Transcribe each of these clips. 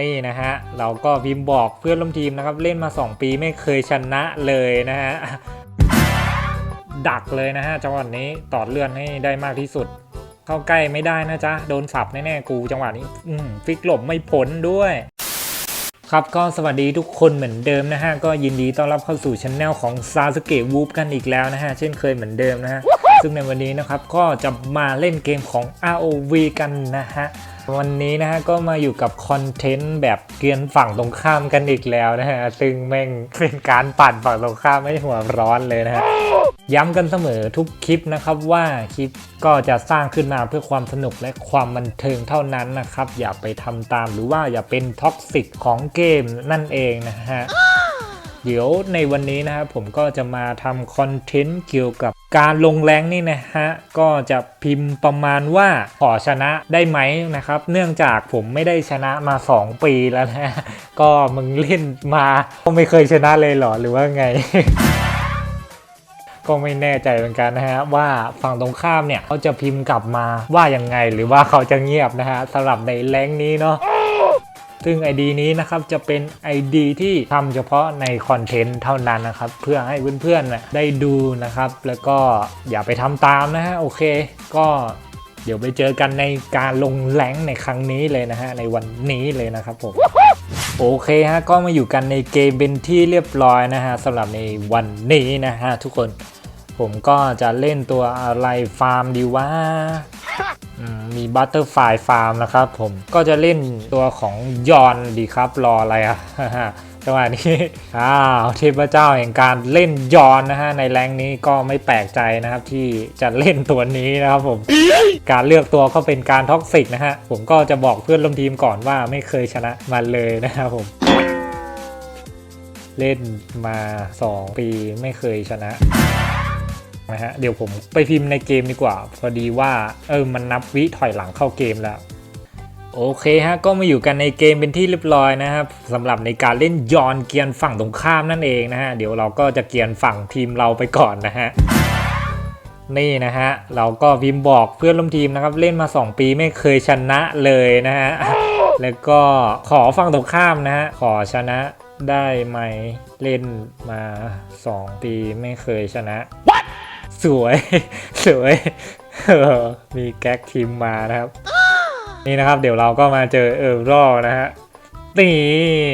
นี่นะฮะ เราก็พิมบอกเพื่อนร่วมทีมนะครับ เล่นมา 2 ปีไม่เคยชนะเลยนะฮะ ดักเลยนะฮะจังหวะนี้ตอดเลื่อนให้ได้มากที่สุด เข้าใกล้ไม่ได้นะจ๊ะ โดนสับแน่ๆกูจังหวะนี้ฟิกหลบไม่พ้นด้วยครับก็สวัสดีทุกคนเหมือนเดิมนะฮะ ก็ยินดีต้อนรับเข้าสู่ช anel ของ s a s u k e w o o p กันอีกแล้วนะฮะ เช่นเคยเหมือนเดิมนะฮะ ซึ่งในวันนี้นะครับ ก็จะมาเล่นเกมของ ROV กันนะฮะ วันนี้นะฮะก็มาอยู่กับคอนเทนต์แบบเกรียนฝั่งตรงข้ามกันอีกแล้วนะฮะ ซึ่งแม่งเป็นการปั่นฝั่งตรงข้ามไม่หัวร้อนเลยนะฮะ ย้ำกันเสมอทุกคลิปนะครับว่าคลิปก็จะสร้างขึ้นมาเพื่อความสนุกและความบันเทิงเท่านั้นนะครับ อย่าไปทำตามหรือว่าอย่าเป็นท็อกซิกของเกมนั่นเองนะฮะ เดี๋ยวในวันนี้นะครับผมก็จะมาทำคอนเทนต์เกี่ยวกับการลงแรงนี่นะฮะ ก็จะพิมพ์ประมาณว่าขอชนะได้ไหมนะครับ เนื่องจากผมไม่ได้ชนะมา 2 ปีแล้วนะ ก็มึงเล่นมาก็ไม่เคยชนะเลยเหรอหรือว่าไงก็ไม่แน่ใจเหมือนกันนะฮะว่าฝั่งตรงข้ามเนี่ยเขาจะพิมพ์กลับมาว่ายังไงหรือว่าเขาจะเงียบนะฮะสำหรับในแรงนี้เนาะ ซึ่ง ID นี้นะครับจะเป็น ID ที่ทำเฉพาะในคอนเทนต์เท่านั้นนะครับ เพื่อให้เพื่อนๆได้ดูนะครับ แล้วก็อย่าไปทำตามนะฮะโอเค ก็เดี๋ยวไปเจอกันในการลงแรงในครั้งนี้เลยนะฮะในวันนี้เลยนะครับผมโอเคฮะก็มาอยู่กันในเกมเป็นที่เรียบร้อยนะฮะสำหรับในวันนี้นะฮะทุกคน ผมก็จะเล่นตัวอะไรฟาร์มดีว่า มมีบัตเตอร์ไฟฟาร์มนะครับผมก็จะเล่นตัวของยอนดีครับรออะไรอะจังหวะนี้อ้าวเทพเจ้าแห่งการเล่นยอนนะฮะในแรงนี้ก็ไม่แปลกใจนะครับที่จะเล่นตัวนี้นะครับผม การเลือกตัวก็เป็นการท็อกซิกนะฮะผมก็จะบอกเพื่อนร่วมทีมก่อนว่าไม่เคยชนะมาเลยนะครับผม เล่นมา 2 ปีไม่เคยชนะ นะฮะเดี๋ยวผมไปพิมพ์ในเกมดีกว่า พอดีว่าเออมันนับวิถอยหลังเข้าเกมแล้วโอเคฮะก็มาอยู่กันในเกมเป็นที่เรียบร้อยนะครับสำหรับในการเล่นย้อนเกียนฝั่งตรงข้ามนั่นเองนะฮะเดี๋ยวเราก็จะเกียนฝั่งทีมเราไปก่อนนะฮะนี่นะฮะเราก็พิมพ์บอกเพื่อนร่วมทีมนะครับเล่นมา 2 ปีไม่เคยชนะเลยนะฮะแล้วก็ขอฝั่งตรงข้ามนะฮะขอชนะได้ไหมเล่นมา 2 ปีไม่เคยชนะ สวยสวยเออมีแก๊กทีมมานะครับ นี่นะครับเดี๋ยวเราก็มาเจอเออร์รอนะฮะนี่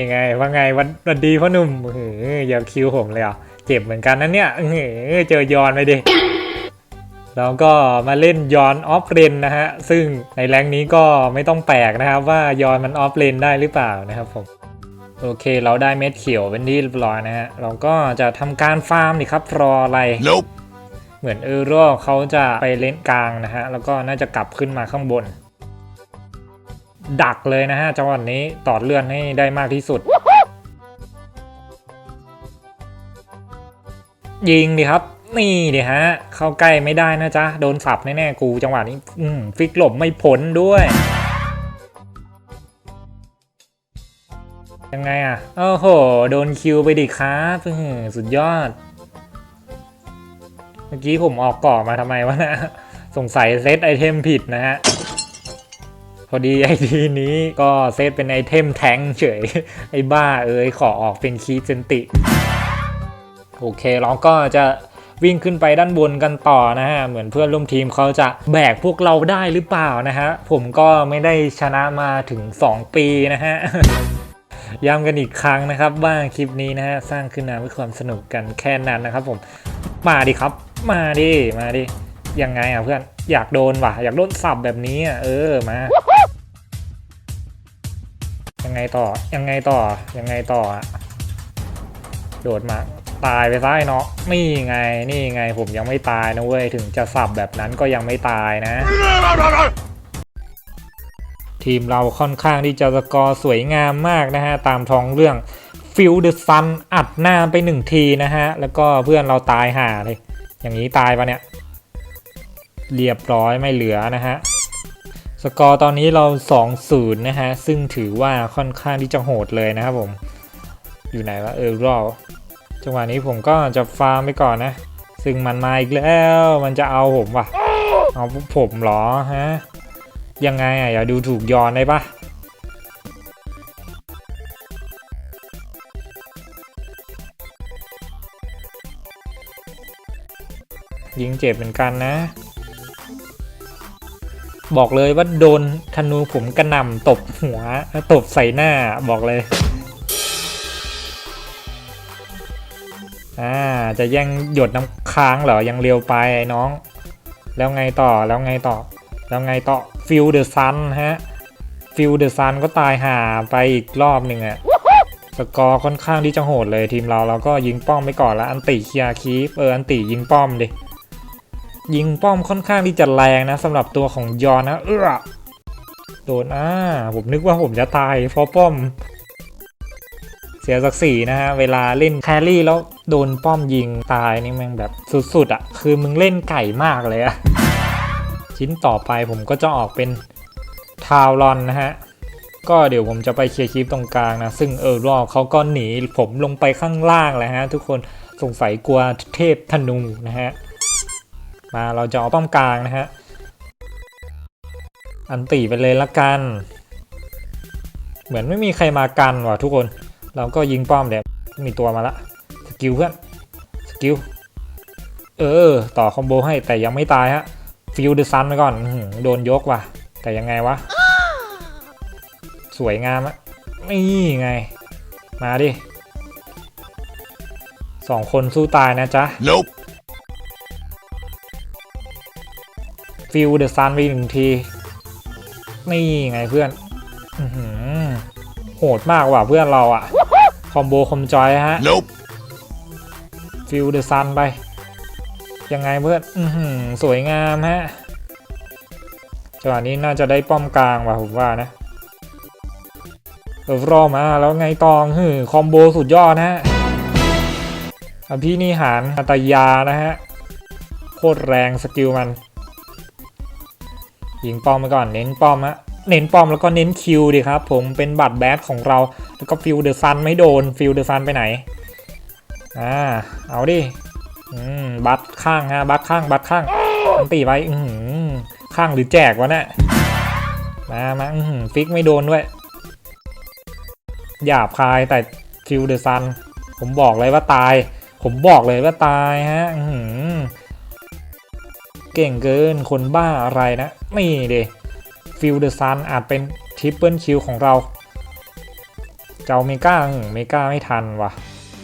ไงว่าไงวันวันดีพ่อหนุ่มเฮ้ยอย่าคิวผมเลยอะเจ็บเหมือนกันนะเนี่ยเฮ้ยเจอยอนไปดิเราก็มาเล่นยอนออฟเลนนะฮะ ซึ่งในแรงนี้ก็ไม่ต้องแปลกนะครับ ว่ายอนมันออฟเลนได้หรือเปล่านะครับผม โอเคเราได้เม็ดเขียวเป็นที่เรียบร้อยนะฮะ เราก็จะทำการฟาร์มนี่ครับรออะไร Nope. เหมือนเออร์โรเขาจะไปเลนกลางนะฮะ แล้วก็น่าจะกลับขึ้นมาข้างบน ดักเลยนะฮะจังหวะนี้ตอดเลื่อนให้ได้มากที่สุด ยิงดิครับ นี่ดิฮะ เข้าใกล้ไม่ได้นะจ๊ะ โดนสับแน่ๆกูจังหวะนี้อืฟิกหลบไม่พ้นด้วยยังไงอะ โอ้โห โดนคิวไปดิครับสุดยอด เมื่อกี้ผมออกก่อมาทำไมวะนะสงสัยเซตไอเทมผิดนะฮะพอดีไอทีนี้ก็เซตเป็นไอเทมแทงเฉย ไอบ้าเอ้ยขอออกเป็นคีเซนติ โอเคเราก็จะวิ่งขึ้นไปด้านบนกันต่อนะฮะ เหมือนเพื่อนร่วมทีมเขาจะแบกพวกเราได้หรือเปล่านะฮะ ผมก็ไม่ได้ชนะมาถึง 2 ปีนะฮะย้ำกันอีกครั้งนะครับว่าคลิปนี้นะฮะ สร้างขึ้นมาเพื่อความสนุกกันแค่นั้นนะครับผมมาดิครับ มาดิ มาดิ ยังไงอะเพื่อน อยากโดนว่ะ อยากโดนสับแบบนี้อะ เออ มา ยังไงต่อ ยังไงต่อ ยังไงต่ออะ โดดมา ตายไปซ้ายเนาะ นี่ไง นี่ไง ผมยังไม่ตายนะเว้ย ถึงจะสับแบบนั้นก็ยังไม่ตายนะ ทีมเราค่อนข้างที่จะสกอร์สวยงามมากนะฮะ ตามท้องเรื่องฟิลเดอะซันอัดหน้าไปหนึ่งทีนะฮะ แล้วก็เพื่อนเราตายห่าเลย อย่างนี้ตายปะเนี่ย เรียบร้อยไม่เหลือนะฮะ สกอร์ตอนนี้เรา 2-0 นะฮะ ซึ่งถือว่าค่อนข้างที่จะโหดเลยนะครับผม อยู่ไหนวะเออรอจังหวะนี้ผมก็จะฟาร์มไปก่อนนะ ซึ่งมันมาอีกแล้ว มันจะเอาผมว่ะ เอาผมเหรอฮะ ยังไงอะอย่าดูถูกยอนได้ปะ ยิงเจ็บเหมือนกันนะ บอกเลยว่าโดนธนูผมกระหน่ำตบหัวตบใส่หน้าบอกเลยอ่าจะแย่งหยดน้ำค้างเหรอยังเร็วไปไอ้น้อง แล้วไงต่อแล้วไงต่อ แล้วไงต่อฟิลเดอะซันฮะฟิลเดอะซันก็ตายห่าไปอีกรอบหนึ่งอะสกอร์ค่อนข้างที่จะโหดเลยทีมเราเราก็ยิงป้อมไปก่อนแล้วอันติเคียคีฟเอออันติยิงป้อมดิ ยิงป้อมค่อนข้างที่จะแรงนะสำหรับตัวของยอนนะเออโดนอ่าผมนึกว่าผมจะตายเพราะป้อม เสียศักดิ์ศรีนะฮะ เวลาเล่นแครี่แล้วโดนป้อมยิงตายนี่ม่งแบบสุดๆอะ่ะ คือมึงเล่นไก่มากเลยอะชิ้นต่อไปผมก็จะออกเป็นทาวรอนนะฮะ ก็เดี๋ยวผมจะไปเคลียร์คลิปตรงกลางนะ ซึ่งเออรอบเขาก็หนีผมลงไปข้างล่างเลยฮะ ทุกคนสงสัยกลัวเทพธนูนะฮะ มาเราจะเอาป้อมกลางนะฮะ อันตีไปเลยละกัน เหมือนไม่มีใครมากันว่ะทุกคน เราก็ยิงป้อมเดี๋ยวมีตัวมาละสกิลเพื่อนสกิลเออ ต่อคอมโบให้แต่ยังไม่ตายฮะฟิลเดอะซันไปก่อนโดนยกว่ะ แต่ยังไงวะ สวยงามอะนี่ไง มาดิสองคนสู้ตายนะจ๊ะ Nope. ฟิลเดอะซันไปหนึ่งที นี่ไงเพื่อนอื้อหือโหดมากว่ะเพื่อนเราอะคอมโบคอมจอยฮะ Nope. ฟิลเดอะซันไป ยังไงเพื่อนอือหือสวยงามฮะจังหวะนี้น่าจะได้ป้อมกลางว่ะผมว่านะเออรอมาแล้วไงตองหือคอมโบสุดยอดนะฮะอภินิหารอัตยานะฮะ โคตรแรงสกิลมัน ยิงป้อมไปก่อนเน้นป้อมฮะเน้นป้อมแล้วก็เน้นคิวดีครับผมเป็นบัตรแบดของเราแล้วก็ฟิลเดอะซันไม่โดนฟิลเดอะซันไปไหนอ่าเอาดิอืมบัตรข้างฮะบัตรข้างบัตรข้างอันตีไปอือหือข้างหรือแจกวะเนี่ยมามาอือหือฟิกไม่โดนด้วยหยาบคายแต่ฟิลเดอะซันผมบอกเลยว่าตาย ผมบอกเลยว่าตายฮะอื เก่งเกินคนบ้าอะไรนะ นี่เดฟิลเดอะซันอาจเป็นทริปเปิลคิวของเรา เจ้าเมกาเมกาไม่ทันวะ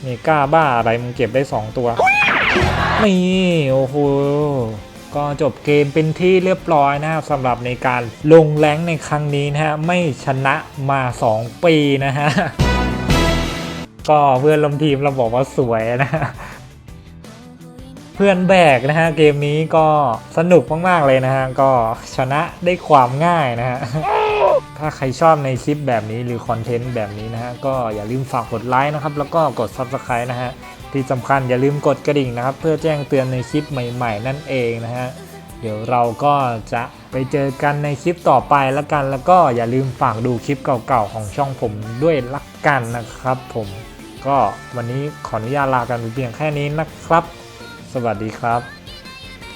เมกาบ้าอะไรมึงเก็บได้ 2 ตัว นี่ โอ้โห ก็จบเกมเป็นที่เรียบร้อยนะครับสำหรับในการลงแรงในครั้งนี้นะฮะ ไม่ชนะมา 2 ปีนะฮะ ก็เพื่อนลมทีมเราบอกว่าสวยนะ พื่อนแบกนะฮะเกมนี้ก็สนุกมากๆเลยนะฮะก็ชนะได้ความง่ายนะฮะถ้าใครชอบในคลิปแบบนี้หรือคอนเทนต์แบบนี้นะฮะก็อย่าลืมฝากกดไลค์นะครับแล้วก็กด Subscribe นะฮะที่สำคัญอย่าลืมกดกระดิ่งนะครับ เพื่อแจ้งเตือนในคลิปใหม่ๆ นั่นเองนะฮะเดี๋ยวเราก็จะไปเจอกันในคลิปต่อไปล้วกัน แล้วก็อย่าลืมฝากดูคลิปเก่าๆของช่องผมด้วยละกันนะครับ ผมก็วันนี้ขออนุญาตลากันเพียงแค่นี้นะครับ สวัสดีครับ